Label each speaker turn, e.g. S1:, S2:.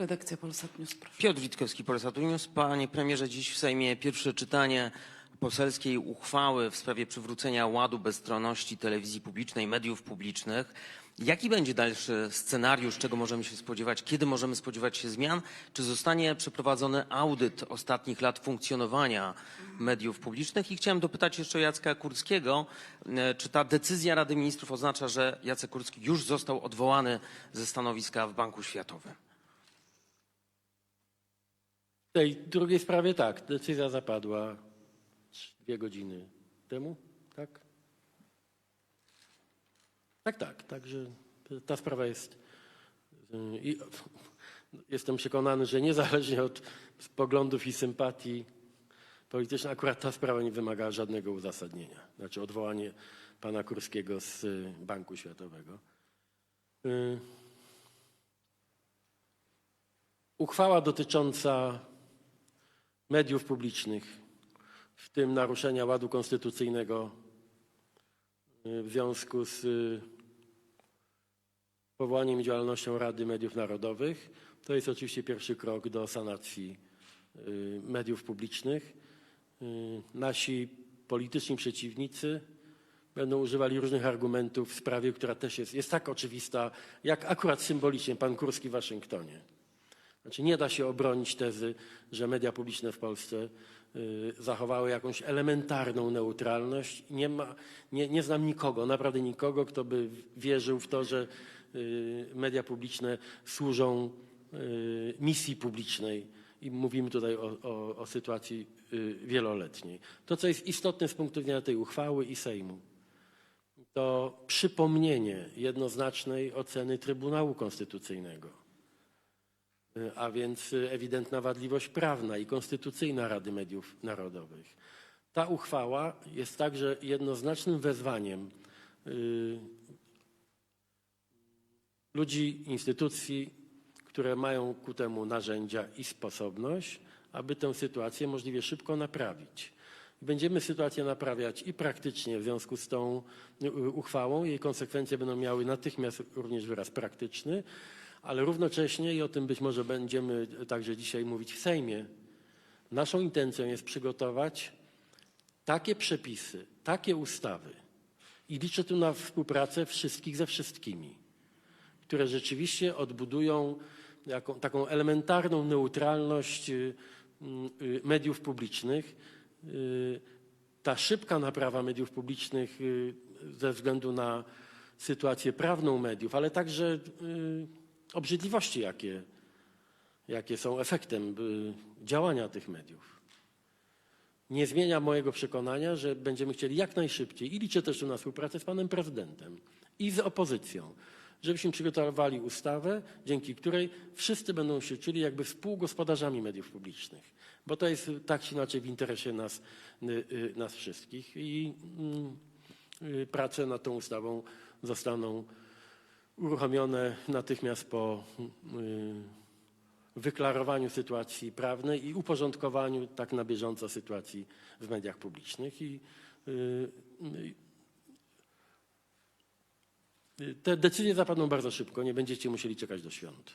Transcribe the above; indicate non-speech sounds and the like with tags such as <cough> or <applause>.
S1: Redakcja Polsat News, proszę.
S2: Piotr Witkowski, Polsat News. Panie premierze, dziś w Sejmie pierwsze czytanie poselskiej uchwały w sprawie przywrócenia ładu bezstronności telewizji publicznej, mediów publicznych. Jaki będzie dalszy scenariusz, czego możemy się spodziewać, kiedy możemy spodziewać się zmian? Czy zostanie przeprowadzony audyt ostatnich lat funkcjonowania mediów publicznych? I chciałem dopytać jeszcze Jacka Kurskiego, e, czy ta decyzja Rady Ministrów oznacza, że Jacek Kurski już został odwołany ze stanowiska w Banku Światowym?
S3: W tej drugiej sprawie tak, decyzja zapadła dwie godziny temu, tak? Tak, tak, także ta sprawa jest y, i <laughs> jestem przekonany, że niezależnie od poglądów i sympatii politycznych, akurat ta sprawa nie wymaga żadnego uzasadnienia. Znaczy odwołanie pana Kurskiego z y, Banku Światowego. Y, Uchwała dotycząca mediów publicznych, w tym naruszenia ładu konstytucyjnego y, w związku z y, powołaniem i działalnością Rady Mediów Narodowych. To jest oczywiście pierwszy krok do sanacji y, mediów publicznych. Nasi polityczni przeciwnicy będą używali różnych argumentów w sprawie, która też jest, jest tak oczywista, jak akurat symbolicznie pan Kurski w Waszyngtonie. Znaczy nie da się obronić tezy, że media publiczne w Polsce y, zachowały jakąś elementarną neutralność. Nie, ma, nie, nie znam nikogo, naprawdę nikogo, kto by wierzył w to, że y, media publiczne służą y, misji publicznej. I mówimy tutaj o, o, o sytuacji wieloletniej. To, co jest istotne z punktu widzenia tej uchwały i Sejmu, to przypomnienie jednoznacznej oceny Trybunału Konstytucyjnego a więc y, ewidentna wadliwość prawna i konstytucyjna Rady Mediów Narodowych. Ta uchwała jest także jednoznacznym wezwaniem y, ludzi, instytucji, które mają ku temu narzędzia i sposobność, aby tę sytuację możliwie szybko naprawić. Będziemy sytuację naprawiać i praktycznie w związku z tą y, uchwałą. Jej konsekwencje będą miały natychmiast również wyraz praktyczny, ale równocześnie, i o tym być może będziemy także dzisiaj mówić w Sejmie, naszą intencją jest przygotować takie przepisy, takie ustawy i liczę tu na współpracę wszystkich ze wszystkimi, które rzeczywiście odbudują jaką, taką elementarną neutralność y, y, mediów publicznych. Y, Ta szybka naprawa mediów publicznych ze względu na sytuację prawną mediów, ale także obrzydliwości, jakie, jakie są efektem y, działania tych mediów. Nie zmienia mojego przekonania, że będziemy chcieli jak najszybciej i liczę też tu na współpracę z panem prezydentem i z opozycją, żebyśmy przygotowali ustawę, dzięki której wszyscy będą się czuli jakby współgospodarzami mediów publicznych, bo to jest tak czy inaczej w interesie nas, y, y, nas wszystkich i mm, prace nad tą ustawą zostaną uruchomione natychmiast po y, wyklarowaniu sytuacji prawnej i uporządkowaniu tak na bieżąco sytuacji w mediach publicznych. I y, y, te decyzje zapadną bardzo szybko, nie będziecie musieli czekać do świąt.